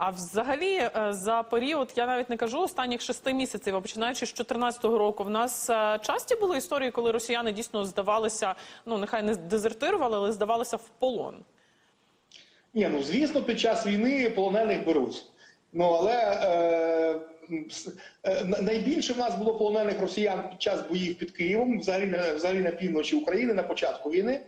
А взагалі, е, за період, я навіть не кажу останніх шести місяців, а починаючи з 2014 року, в нас е, часті були історії, коли росіяни дійсно здавалися, ну нехай не дезертирували, але здавалися в полон. Ні, ну звісно, під час війни полонених беруть. Ну але е, е, найбільше в нас було полонених росіян під час боїв під Києвом, взагалі взагалі на півночі України на початку війни.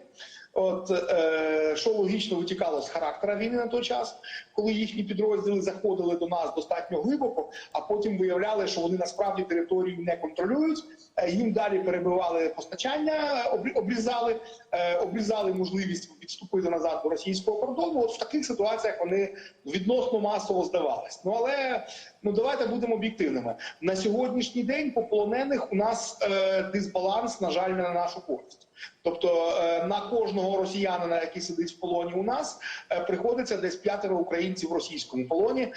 От е, що логічно витікало з характера війни на той час, коли їхні підрозділи заходили до нас достатньо глибоко, а потім виявляли, що вони насправді територію не контролюють. Е, їм далі перебивали постачання, обрізали, е, обрізали можливість відступити назад до російського кордону. От в таких ситуаціях вони відносно масово здавались. Ну але ну давайте будемо об'єктивними. На сьогоднішній день по полонених у нас е, дисбаланс, на жаль, не на нашу користь. Тобто е, на кожного росіянина, який сидить в полоні, у нас приходиться десь п'ятеро українців в російському полоні.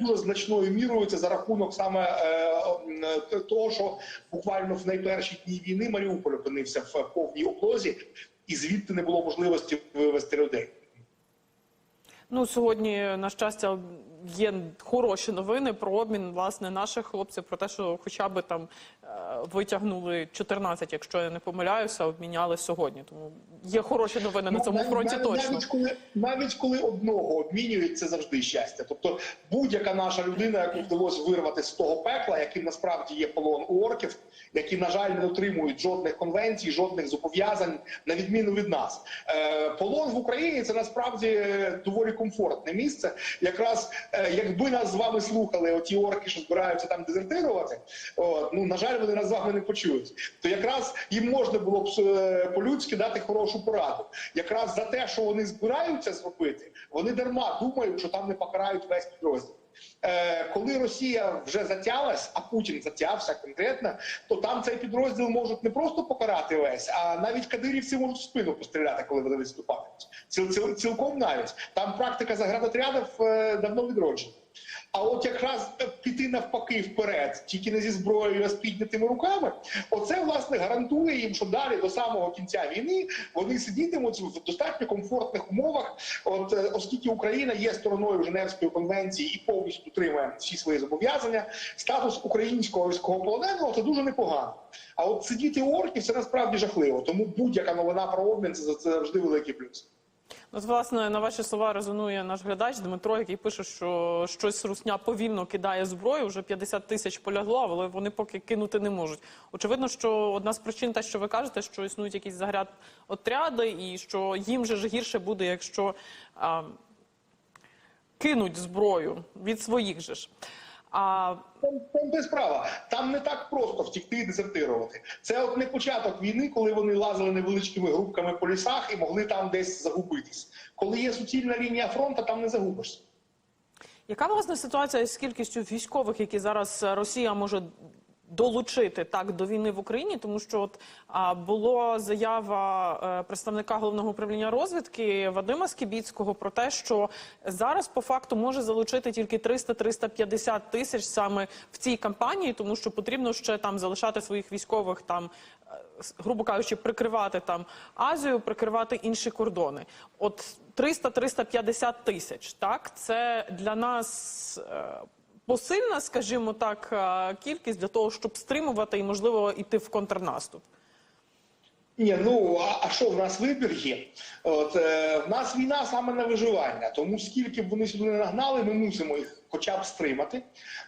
Дуже значною мірою це за рахунок саме того, що буквально в найперші дні війни Маріуполь опинився в повній облозі, і звідти не було можливості вивезти людей. Ну сьогодні, на щастя, є хороші новини про обмін власне наших хлопців, про те, що хоча б там витягнули 14, якщо я не помиляюся, обміняли сьогодні. Тому є хороші новини на цьому навіть- фронті. навіть, Точно навіть коли навіть коли одного обмінюють, це завжди щастя. Тобто будь-яка наша людина, яку вдалося вирвати з того пекла, яким насправді є полон у орків, які на жаль не дотримують жодних конвенцій, жодних зобов'язань, на відміну від нас. Е, полон в Україні це насправді е, доволі комфортне місце. Якраз е, якби нас з вами слухали, оті орки, що збираються там дезертирувати, от, ну на жаль, вони нас з вами не почують. То якраз їм можна було б е, по-людськи дати хорошу пораду. Якраз за те, що вони збираються зробити, вони дарма думають, що там не покарають весь підрозділ. Е, коли Росія вже затялась, а Путін затявся конкретно, то там цей підрозділ можуть не просто покарати весь, а навіть кадирівці можуть в спину постріляти, коли вони ціл, цілком навіть там практика заградотрядів е, давно відроджена. А от якраз е, піти навпаки вперед, тільки не зі зброєю, а з піднятими руками, оце власне гарантує їм, що далі до самого кінця війни вони сидітимуть в достатньо комфортних умовах. От е, оскільки Україна є стороною Женевської конвенції і повністю дотримує всі свої зобов'язання, статус українського військовополоненого це дуже непогано. А от сидіти у орків це насправді жахливо. Тому будь-яка новина про обмін це, завжди великий плюс. От, власне, на ваші слова резонує наш глядач Дмитро, який пише, що щось русня повільно кидає зброю. Вже 50 тисяч полягло, але вони поки кинути не можуть. Очевидно, що одна з причин, те, що ви кажете, що існують якісь загряд отряди, і що їм же ж гірше буде, якщо а, кинуть зброю від своїх же ж. А Там, там де справа. Там не так просто втікти і дезертирувати. Це от не початок війни, коли вони лазили невеличкими групками по лісах і могли там десь загубитись. Коли є суцільна лінія фронту, там не загубишся. Яка власне ситуація з кількістю військових, які зараз Росія може долучити так до війни в Україні? Тому що от а, було заява е, представника головного управління розвідки Вадима Скібіцького про те, що зараз по факту може залучити тільки 300-350 тисяч саме в цій кампанії, тому що потрібно ще там залишати своїх військових там. е, Грубо кажучи, прикривати там Азію, прикривати інші кордони. От 300-350 тисяч. Так, це для нас е, посильна, скажімо так, е, кількість для того, щоб стримувати і можливо йти в контрнаступ. Ні, ну а, що в нас вибір є? От е, в нас війна саме на виживання, тому скільки б вони сюди не нагнали, ми мусимо їх хоча б стримати.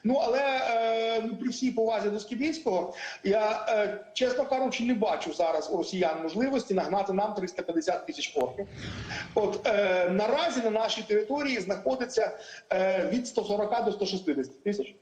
Ну але е, ну, при всій повазі до Скібіцького, я е, чесно кажучи, не бачу зараз у росіян можливості нагнати нам 350 тисяч орків. От е, наразі на нашій території знаходиться е, від 140 до 160 тисяч.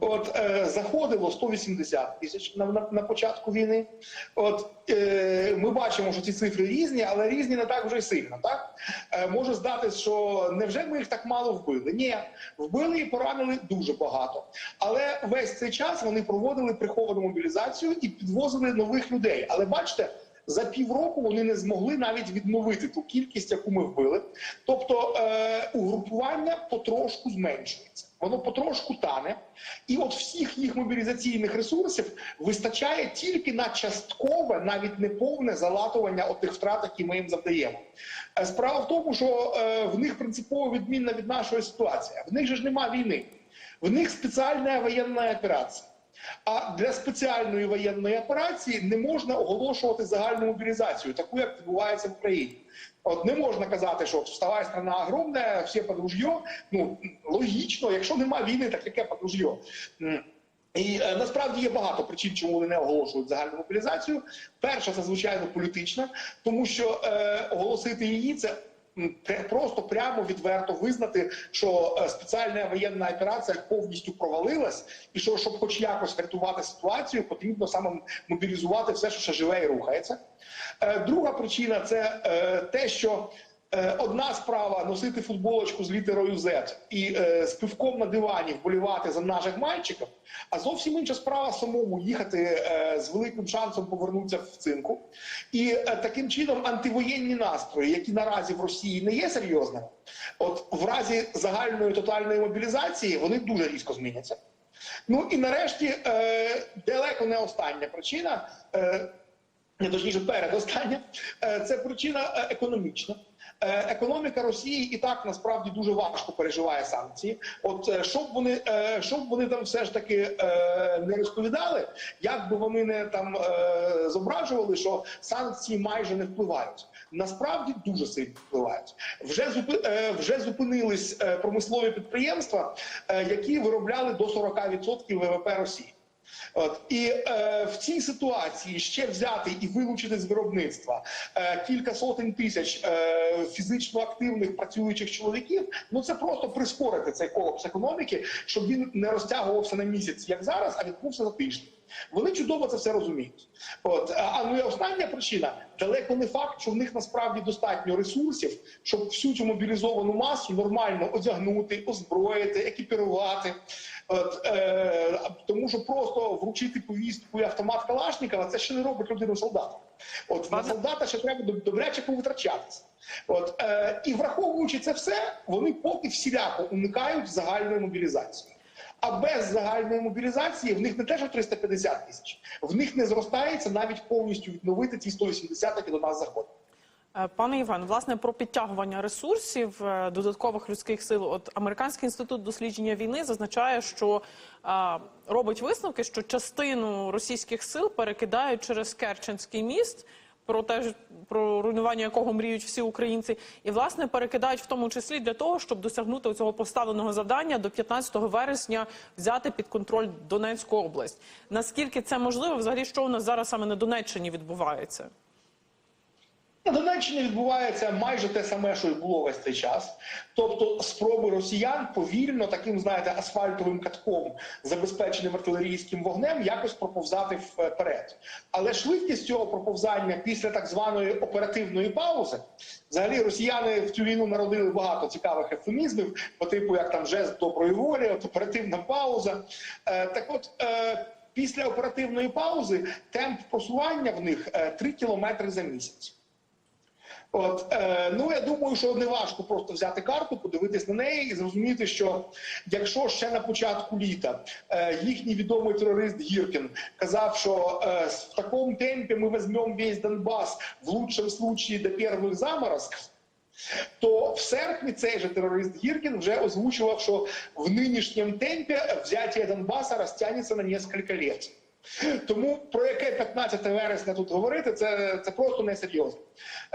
От е, заходило 180 тисяч на, на, на початку війни. От е, бачимо, що ці цифри різні, але різні не так вже й сильно. Так е, може здатись, що невже ми їх так мало вбили? Ні, вбили і поранили дуже багато. Але весь цей час вони проводили приховану мобілізацію і підвозили нових людей. Але бачите. За півроку вони не змогли навіть відновити ту кількість, яку ми вбили. Тобто е, угрупування потрошку зменшується. Воно потрошку тане, і от всіх їх мобілізаційних ресурсів вистачає тільки на часткове, навіть не повне залатування тих втрат, які ми їм завдаємо. Е, Справа в тому, що е, в них принципово відмінна від нашої ситуації. В них же ж нема війни, в них спеціальна воєнна операція. А для спеціальної воєнної операції не можна оголошувати загальну мобілізацію, таку як відбувається в Україні. От не можна казати, що вставай страна огромна, всі під. Ну логічно, якщо нема війни, так яке під? І е, насправді є багато причин, чому вони не оголошують загальну мобілізацію. Перша це звичайно політична, тому що е, оголосити її це. Просто прямо відверто визнати, що е, спеціальна воєнна операція повністю провалилась, і що щоб хоч якось врятувати ситуацію, потрібно саме мобілізувати все, що ще живе і рухається. Е, Друга причина це е, те, що одна справа носити футболочку з літерою Z і е, з пивком на дивані вболівати за наших мальчиків, а зовсім інша справа самому їхати е, з великим шансом повернутися в цинку. І е, таким чином антивоєнні настрої, які наразі в Росії не є серйозними, от в разі загальної тотальної мобілізації вони дуже різко зміняться. Ну і нарешті е, далеко не остання причина. Е, не точніше передостання, е, це причина е, економічна. Е, Економіка Росії і так насправді дуже важко переживає санкції. От е, щоб вони е, щоб вони там все ж таки не розповідали, як би вони не там зображували, що санкції майже не впливають. Насправді дуже сильно впливають. Вже зупи, вже зупинились промислові підприємства, які виробляли до 40% ВВП Росії. От і е, в цій ситуації ще взяти і вилучити з виробництва е, кілька сотень тисяч е, фізично активних працюючих чоловіків. Ну це просто прискорити цей колапс економіки, щоб він не розтягувався на місяць, як зараз, а відбувся за тиждень. Вони чудово це все розуміють. От а ну і остання причина далеко не факт, що в них насправді достатньо ресурсів, щоб всю цю мобілізовану масу нормально одягнути, озброїти, екіпірувати. От, е, тому що просто вручити повістку і автомат Калашникова це ще не робить людину солдата. От на солдата ще треба добряче повитрачатися. От е, і враховуючи це все, вони поки всіляко уникають загальної мобілізації. А без загальної мобілізації в них не те, що 350 тисяч, в них не зростається навіть повністю відновити ті 180, які до нас заходять. Е, Пане Іван, власне, про підтягування ресурсів е, додаткових людських сил. От американський інститут дослідження війни зазначає, що е, робить висновки, що частину російських сил перекидають через Керченський міст. Про те, про руйнування якого мріють всі українці, і власне перекидають в тому числі для того, щоб досягнути цього поставленого завдання до 15 вересня взяти під контроль Донецьку область. Наскільки це можливо? Взагалі, що у нас зараз саме на Донеччині відбувається? На Донеччині відбувається майже те саме, що і було весь цей час. Тобто, спроби росіян повільно, таким знаєте, асфальтовим катком, забезпеченим артилерійським вогнем, якось проповзати вперед. Але швидкість цього проповзання після так званої оперативної паузи, взагалі росіяни в цю війну народили багато цікавих ефемізмів, по типу як там жест доброї волі, от оперативна пауза. Е, так от. Е, Після оперативної паузи темп просування в них е, 3 кілометри за місяць. От е, ну я думаю, що не важко просто взяти карту, подивитись на неї і зрозуміти, що якщо ще на початку літа е, їхній відомий терорист Гіркін казав, що е, в такому темпі ми візьмемо весь Донбас в лучшому случаї до перших заморозків, то в серпні цей же терорист Гіркін вже озвучував, що в нинішньому темпі взяття Донбаса розтягнеться на кілька років. Тому про яке 15 вересня тут говорити, це, це просто несерйозно.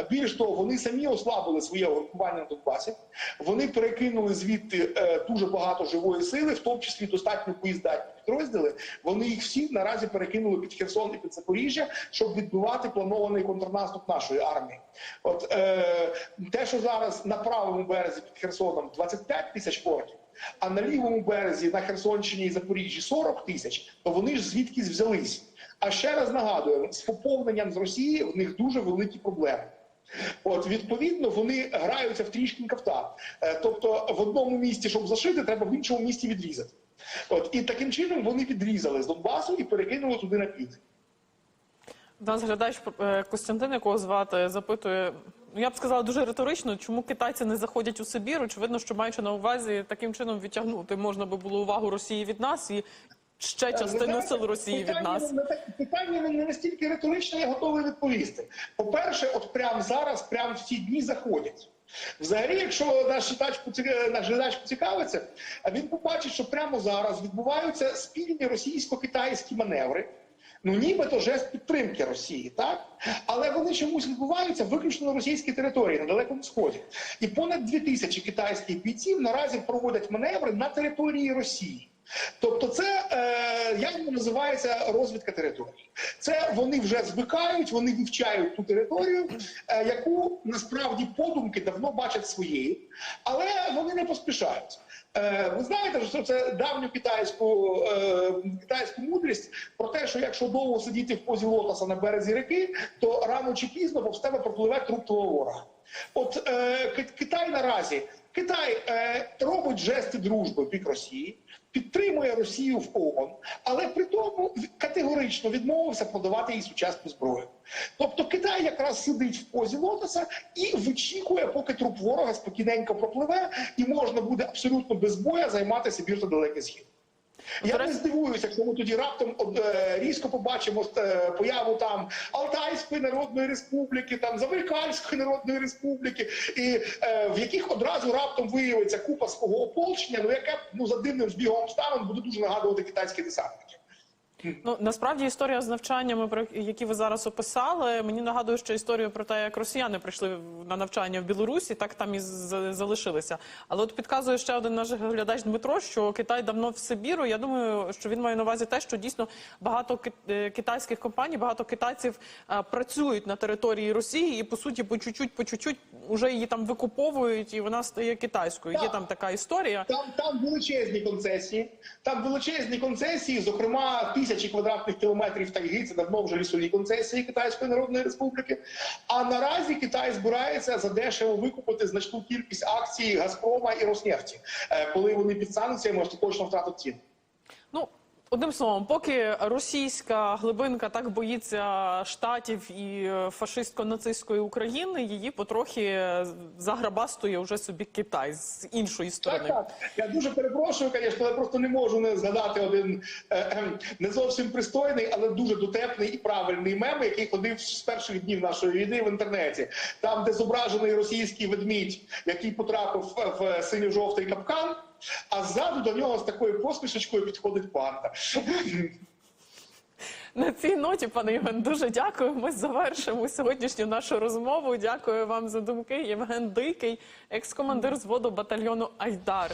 Більш того, вони самі ослабили своє угрупування на Донбасі. Вони перекинули звідти е, дуже багато живої сили, в тому числі достатньо поїздатні підрозділи. Вони їх всі наразі перекинули під Херсон і під Запоріжжя, щоб відбивати планований контрнаступ нашої армії. От е, те, що зараз на правому березі під Херсоном 25 тисяч орків, а на лівому березі на Херсонщині і Запоріжжі 40 тисяч, то вони ж звідкись взялись. А ще раз нагадую, з поповненням з Росії в них дуже великі проблеми. От відповідно вони граються в трішки кафта. Е, Тобто в одному місці, щоб зашити, треба в іншому місці відрізати. От і таким чином вони відрізали з Донбасу і перекинули туди на південь. Нас глядач е, Костянтин, якого звати, запитує. Ну, я б сказала дуже риторично, чому китайці не заходять у Сибір? Очевидно, що маючи на увазі таким чином відтягнути можна би було увагу Росії від нас і ще частину сил Росії від нас. Питання не настільки риторичне, я готовий відповісти. По-перше, от прямо зараз, прямо в ці дні заходять. Взагалі, якщо наш читач наш глядач поцікавиться, він побачить, що прямо зараз відбуваються спільні російсько-китайські маневри. Ну, нібито жест підтримки Росії, так? Але вони чомусь відбуваються виключно на російській території, на далекому сході. І понад дві тисячі китайських бійців наразі проводять маневри на території Росії. Тобто, це е, як називається розвідка території. Це вони вже звикають, вони вивчають ту територію, е, яку насправді подумки давно бачать своєю, але вони не поспішають. Е, ви знаєте, що це давню китайську, е, китайську мудрість про те, що якщо довго сидіти в позі лотоса на березі реки, то рано чи пізно повз тебе пропливе труп твого ворога. От е, Китай наразі Китай е, робить жести дружби бік Росії, підтримує Росію в ООН, але при тому категорично відмовився продавати їй сучасну зброю. Тобто Китай якраз сидить в позі лотоса і вичікує, поки труп ворога спокійненько пропливе, і можна буде абсолютно без боя займатися та Далекий Схід. Я не здивуюся, якщо ми тоді раптом е, різко побачимо е, появу там Алтайської Народної Республіки, там Забайкальської Народної Республіки, і е, в яких одразу раптом виявиться купа свого ополчення, ну яке ну за дивним збігом обставин буде дуже нагадувати китайські десантники. Ну насправді історія з навчаннями, про які ви зараз описали, мені нагадує ще історію про те, як росіяни прийшли на навчання в Білорусі, так там і залишилися. Але от підказує ще один наш глядач Дмитро, що Китай давно в Сибіру. Я думаю, що він має на увазі те, що дійсно багато е, китайських компаній, багато китайців е, працюють на території Росії і по суті по чуть-чуть, по чуть-чуть вже її там викуповують, і вона стає китайською. Є там така історія. Там, там величезні концесії. Там величезні концесії, зокрема тисячі квадратних кілометрів тайги. Це давно вже лісові концесії Китайської Народної Республіки. А наразі Китай збирається задешево викупити значну кількість акцій Газпрома і Роснефті, е, коли вони під санкціями остаточно втратять ціну. Ну, одним словом, поки російська глибинка так боїться штатів і е, фашистсько-нацистської України, її потрохи е, заграбастує вже собі Китай з іншої сторони. Так, так. Я дуже перепрошую, звісно, але просто не можу не згадати один е, е, не зовсім пристойний, але дуже дотепний і правильний мем, який ходив з перших днів нашої війни в інтернеті. Там, де зображений російський ведмідь, який потрапив в, в синьо-жовтий капкан, а ззаду до нього з такою посмішечкою підходить панда. На цій ноті, пане Євген, дуже дякую. Ми завершимо сьогоднішню нашу розмову. Дякую вам за думки. Євген Дикий, екс-командир зводу батальйону Айдар.